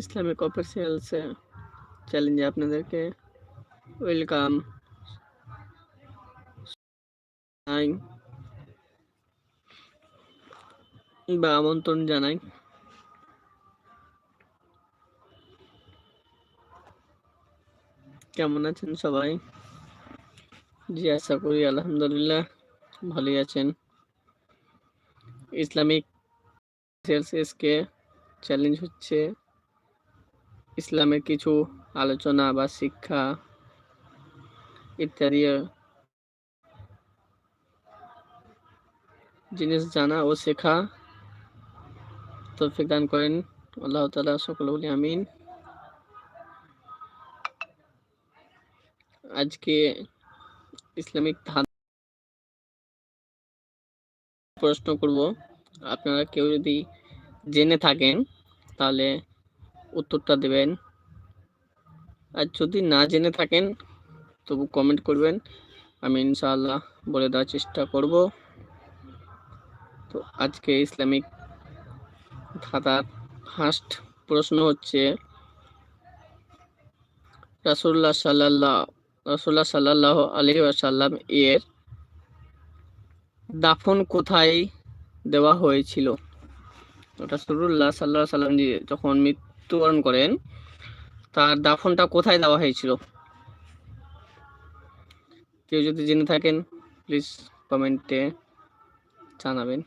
Islamic officials চ্যালেঞ্জে আপনাদেরকে welcome বা আমন্ত্রণ জানাই। কেমন আছেন সবাই? জি, আশা করি আলহামদুলিল্লাহ, ভালোই আছেন। ইসলামিক সেলসিয়াসকে চ্যালেঞ্জ হচ্ছে। ইসলামের কিছু আলোচনা বা শিক্ষা ইত্যাদি জিনিস জানা ও শেখা। তৌফিক দান করেন। আল্লাহ তালা সকল বলি আমিন। আজকে ইসলামিক ধান প্রশ্ন করব। আপনারা কেউ যদি জেনে থাকেন, তাহলে উত্তরটা দেবেন। আর যদি না জেনে থাকেন, তবু কমেন্ট করবেন। আমি ইনশাআল্লাহ বলে দেওয়ার চেষ্টা করব। তো আজকে ইসলামিক ধাঁধার ফার্স্ট প্রশ্ন হচ্ছে রাসুল্লাহ সাল্লাহ রাসুল্লাহ সাল্লাহ আলী আসাল্লাম এর দাফন কোথায় দেওয়া হয়েছিল? রাসুল্লাহ সাল্লাহ সাল্লাম যখন মৃত্যুবরণ করেন, তার দাফনটা কোথায় দেওয়া হয়েছিল? কেউ যদি জেনে থাকেন প্লিজ কমেন্টে জানাবেন।